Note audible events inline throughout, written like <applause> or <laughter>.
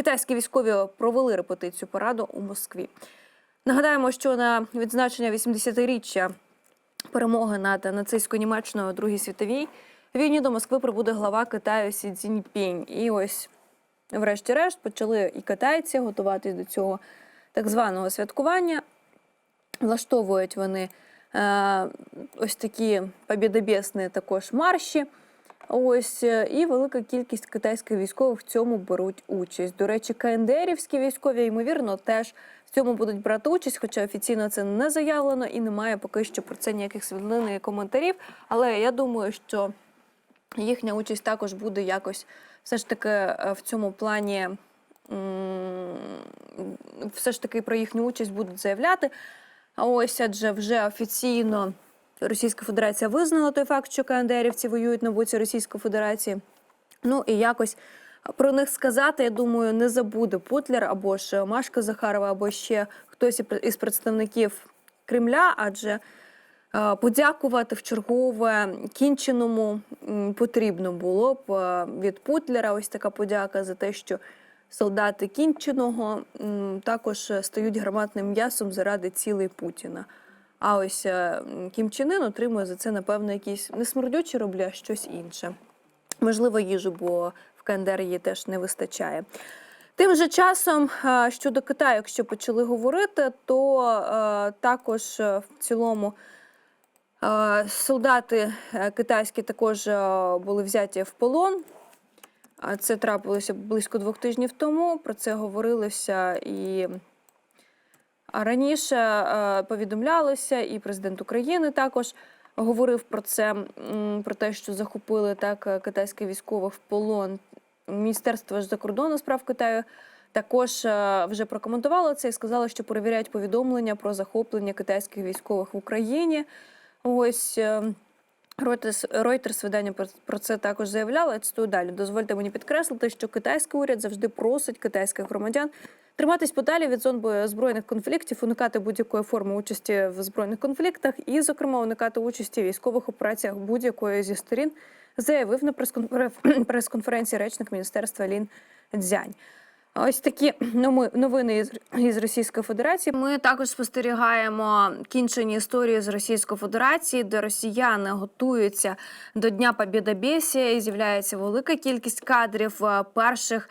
Китайські військові провели репетицію параду у Москві. Нагадаємо, що на відзначення 80-річчя перемоги над нацистською Німеччиною у Другій світовій війні до Москви прибуде глава Китаю Сі Цзіньпінь. І ось, врешті-решт, почали і китайці готуватись до цього так званого святкування. Влаштовують вони е, ось такі побєдобєсні також марші. Ось е, і велика кількість китайських військових в цьому беруть участь. До речі, КНДРівські військові, ймовірно, теж в цьому будуть брати участь, хоча офіційно це не заявлено і немає поки що про це ніяких світлин і коментарів. Але я думаю, що їхня участь також буде якось все ж таки е, в цьому плані. Все ж таки про їхню участь будуть заявляти. А ось адже вже офіційно Російська Федерація визнала той факт, що КНДРівці воюють на боці Російської Федерації. Ну і якось про них сказати, я думаю, не забуде Путлер або ж Машка Захарова, або ще хтось із представників Кремля, адже е, подякувати в чергове кінченому потрібно було б е, від Путлера. Ось така подяка за те, що солдати кінченого також стають гарматним м'ясом заради цілей Путіна. А ось е, Кім Чен Ын отримує за це, напевно, якісь не смердючі роблі, а щось інше. Можливо, їжу, бо в КНДР її теж не вистачає. Тим же часом е, щодо Китаю, якщо почали говорити, то е, також е, в цілому солдати китайські також були взяті в полон. Це трапилося близько двох тижнів тому. Про це говорилося і раніше е, повідомлялося, і президент України також говорив про це, про те, що захопили так е, китайських військових в полон. Міністерство закордонних справ Китаю також е, вже прокоментувало це і сказало, що перевіряють повідомлення про захоплення китайських військових в Україні. Ось. Reuters, Reuters видання про- це також заявляло. Я цитую далі. Дозвольте мені підкреслити, що китайський уряд завжди просить китайських громадян триматись подалі від зон збройних конфліктів, уникати будь-якої форми участі в збройних конфліктах і, зокрема, уникати участі в військових операціях будь-якої зі сторін, заявив на прес-конфер- <clears throat> прес-конференції речник міністерства Лін Дзянь. Ось такі новини із, Російської Федерації. Ми також спостерігаємо кінчені історії з Російської Федерації, де росіяни готуються до Дня Побєдобєсія і з'являється велика кількість кадрів е, перших.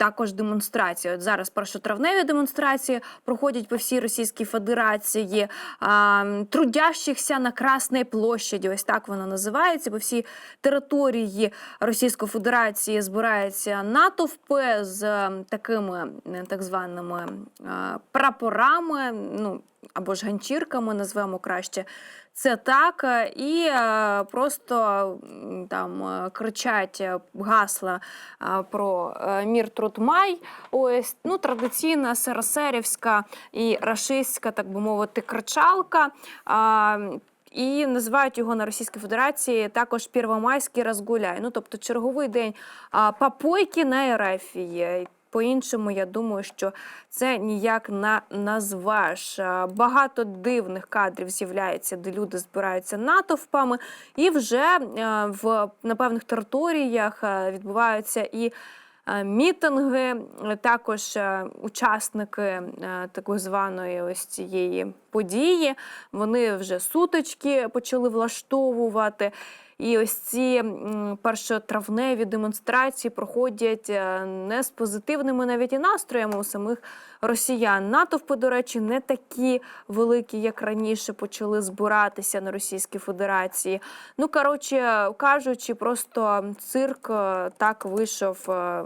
Також демонстрації. От зараз першотравневі демонстрації проходять по всій Російській Федерації, а, трудящихся на Красній площаді. Ось так воно називається. По всій території Російської Федерації збирається натовпи з такими так званими а, прапорами, ну або ж ганчірками, назвемо краще. Це так, е, і е, просто там е, кричать гасла про мір труд май. Ось ну традиційна сарасерівська і рашистська, так би мовити, кричалка. І називають його на Російській Федерації також Первомайський розгуляй. Ну тобто черговий день а, попойки на Ерефії. По-іншому, я думаю, що це ніяк не назвеш. А, Багато дивних кадрів з'являється, де люди збираються натовпами, і вже е, в на певних територіях е, відбуваються і е, мітинги, також учасники так званої ось цієї події. Вони вже сутички почали влаштовувати. І ось ці першотравневі демонстрації проходять е, не з позитивними навіть і настроями у самих росіян. Натовпи, до речі, не такі великі, як раніше почали збиратися на Російській Федерації. Ну, коротше кажучи, просто цирк е, так вийшов е,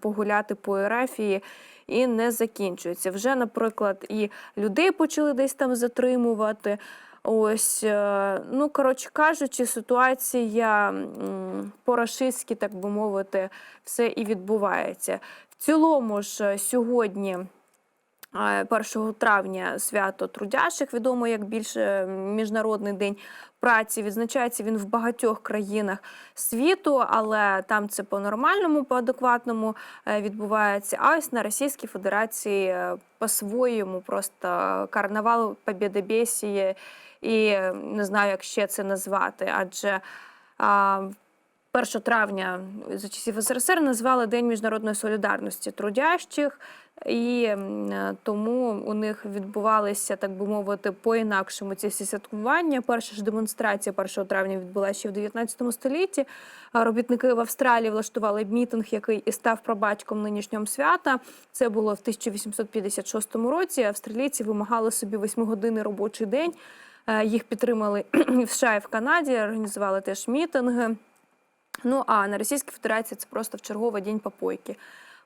погуляти по Ерефії. І не закінчується. Вже, наприклад, і людей почали десь там затримувати. Ось, е, ну коротше кажучи, ситуація по-рашистськи, так би мовити, все і відбувається. В цілому ж е, сьогодні. Е, 1 травня свято трудящих, відомо як більше міжнародний день праці. Відзначається він в багатьох країнах світу, але там це по-нормальному, по-адекватному е, відбувається. А ось на Російській Федерації е, по-своєму просто карнавал Побєдобєсії і е, не знаю, як ще це назвати, адже 1 травня за часів СРСР назвали День міжнародної солідарності трудящих, і тому у них відбувалися, так би мовити, по-інакшому ці всі святкування. Перша ж демонстрація 1 травня відбулася ще в 19 столітті. Робітники в Австралії влаштували мітинг, який і став прабатьком нинішнього свята. Це було в 1856 році. Австралійці вимагали собі восьмигодинний робочий день. Е, Їх підтримали <clears throat> в США і в Канаді, організували теж мітинги. Ну а на Російській Федерації це просто в черговий день попойки.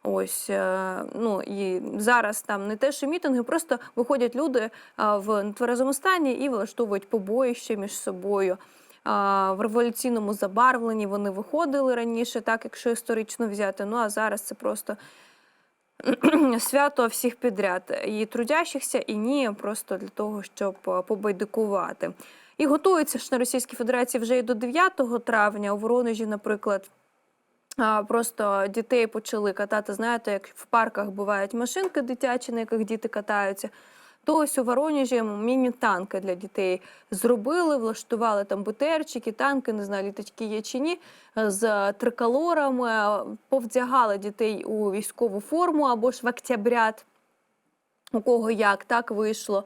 Ось е, ну і зараз там не те, що мітинги, просто виходять люди в нетверезому стані і влаштовують побоїще між собою. В революційному забарвленні вони виходили раніше, так якщо історично взяти. Ну а зараз це просто <clears throat> свято всіх підряд, і трудящихся, і ні, просто для того, щоб е, побайдикувати. І готуються ж на Російській Федерації вже і до 9 травня. У Воронежі, наприклад, просто дітей почали катати. Знаєте, як в парках бувають машинки дитячі, на яких діти катаються. То ось у Воронежі міні-танки для дітей зробили, влаштували там БТРчики, танки, не знаю, літачки є чи ні, з триколорами, повдягали дітей у військову форму або ж в октябрят, у кого як так вийшло.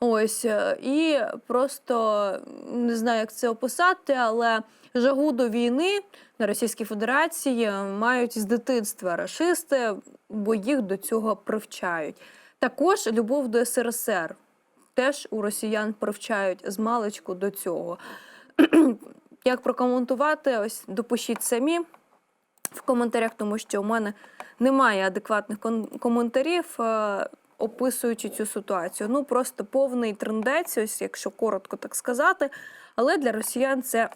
Ось е, і просто не знаю, як це описати, але жагу до війни на Російській Федерації мають з дитинства рашисти, бо їх до цього привчають. Також любов до СРСР теж у росіян привчають з маличку до цього. <clears throat> Як прокоментувати? Ось допишіть самі в коментарях, тому що у мене немає адекватних коментарів, е, описуючи цю ситуацію. Ну просто повний трендець, ось якщо коротко так сказати. Але для росіян це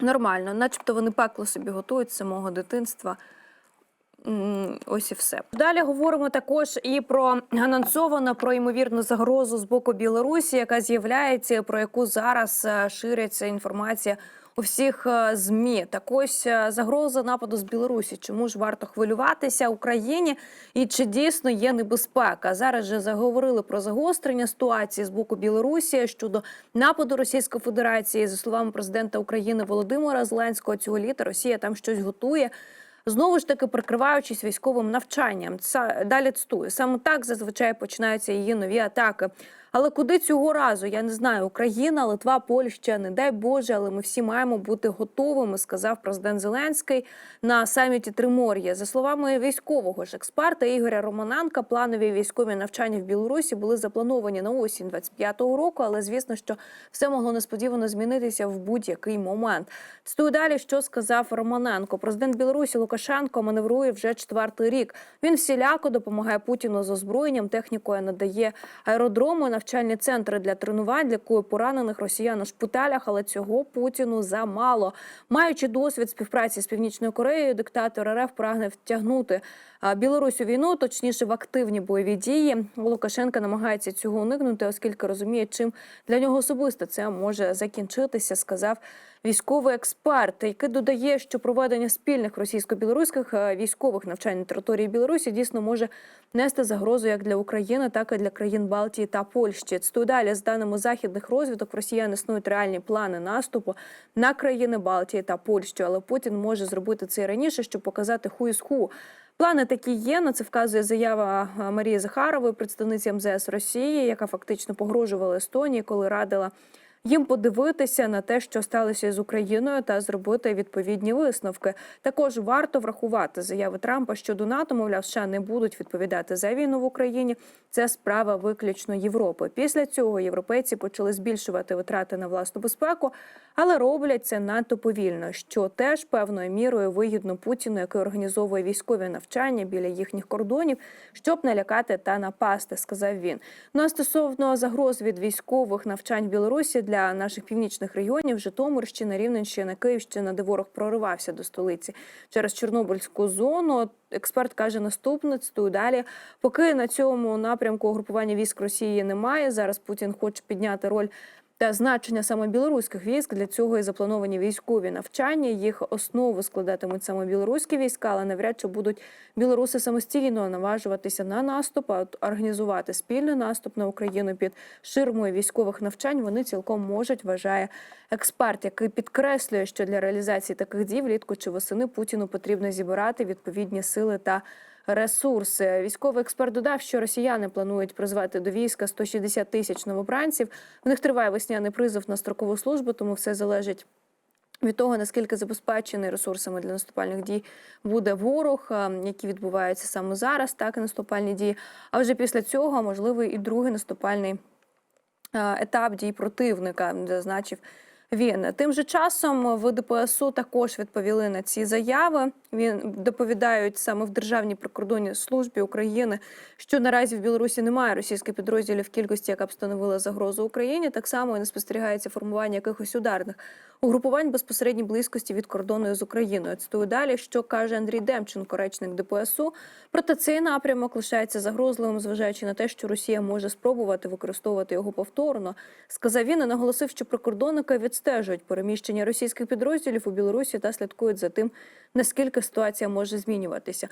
нормально, начебто вони пекло собі готують з самого дитинства. Ось і все. Далі говоримо також і про анонсовано про ймовірну загрозу з боку Білорусі, яка з'являється, про яку зараз е, шириться інформація у всіх е, змі. Так ось е, загроза нападу з Білорусі. Чому ж варто хвилюватися Україні? І чи дійсно є небезпека? Зараз же заговорили про загострення ситуації з боку Білорусі щодо нападу Російської Федерації. За словами президента України Володимира Зеленського, цього літа Росія там щось готує. Знову ж таки, прикриваючись військовим навчанням, далі цитую. Саме так зазвичай починаються її нові атаки. Але куди цього разу? Я не знаю. Україна, Литва, Польща, не дай Боже, але ми всі маємо бути готовими, сказав президент Зеленський на саміті Тримор'я. За словами військового ж експерта Ігоря Романенка, планові військові навчання в Білорусі були заплановані на осінь 25-го року, але звісно, що все могло несподівано змінитися в будь-який момент. Цитую далі, що сказав Романенко. Президент Білорусі Лукашенко маневрує вже четвертий рік. Він всіляко допомагає Путіну з озброєнням, технікою надає аеродроми, навчальні центри для тренувань, лікує поранених росіян у шпиталях, але цього Путіну замало. Маючи досвід співпраці з Північною Кореєю, диктатор РФ прагне втягнути Білорусь у війну, точніше в активні бойові дії. Лукашенка намагається цього уникнути, оскільки розуміє, чим для нього особисто це може закінчитися, сказав військовий експерт, який додає, що проведення спільних російсько-білоруських е, військових навчань на території Білорусі дійсно може нести загрозу як для України, так і для країн Балтії та Польщі. Цитую далі з даними західних розвідок, в росіян існують реальні плани наступу на країни Балтії та Польщу, але Путін може зробити це раніше, щоб показати ху із ху. Плани такі є. На це вказує заява е, Марії Захарової, представниці МЗС Росії, яка фактично погрожувала Естонії, коли радила їм подивитися на те, що сталося з Україною, та зробити відповідні висновки. Також варто врахувати заяви Трампа щодо НАТО, мовляв, США не будуть відповідати за війну в Україні. Це справа виключно Європи. Після цього європейці почали збільшувати витрати на власну безпеку, але роблять це надто повільно, що теж певною мірою вигідно Путіну, який організовує військові навчання біля їхніх кордонів, щоб налякати та напасти, сказав він. Ну а стосовно загроз від військових навчань в Білорусі для наших північних регіонів Житомирщина, Рівненщина, Київщина, де ворог проривався до столиці через Чорнобильську зону. Експерт каже наступне, цитую далі. Поки на цьому напрямку угрупування військ Росії немає. Зараз Путін хоче підняти роль та значення саме білоруських військ для цього і заплановані військові навчання. Їх основу складатимуть саме білоруські війська, але навряд чи будуть білоруси самостійно наважуватися на наступ, а організувати спільний наступ на Україну під ширмою військових навчань. Вони цілком можуть, вважає експерт, який підкреслює, що для реалізації таких дій влітку чи восени Путіну потрібно зібрати відповідні сили та ресурси. Військовий експерт додав, що росіяни планують призвати до війська 160 тисяч новобранців. У них триває весняний призов на строкову службу, тому все залежить. Від того наскільки забезпечений ресурсами для наступальних дій буде ворог, які відбуваються саме зараз, так і наступальні дії. А вже після цього можливий і другий наступальний етап дій противника, зазначив він. Тим же часом в ДПСУ також відповіли на ці заяви. Він доповідають саме в Державній прикордонній службі України, що наразі в Білорусі немає російських підрозділів в кількості, яка б становила загрозу Україні. Так само і не спостерігається формування якихось ударних угрупувань безпосередній близькості від кордону з Україною. Цитую далі, що каже Андрій Демченко, речник ДПСУ. Проте цей напрямок лишається загрозливим, зважаючи на те, що Росія може спробувати використовувати його повторно. Сказав він і наголосив, що прикордонники відстежують переміщення російських підрозділів у Білорусі та слідкують за тим, наскільки ситуація може змінюватися.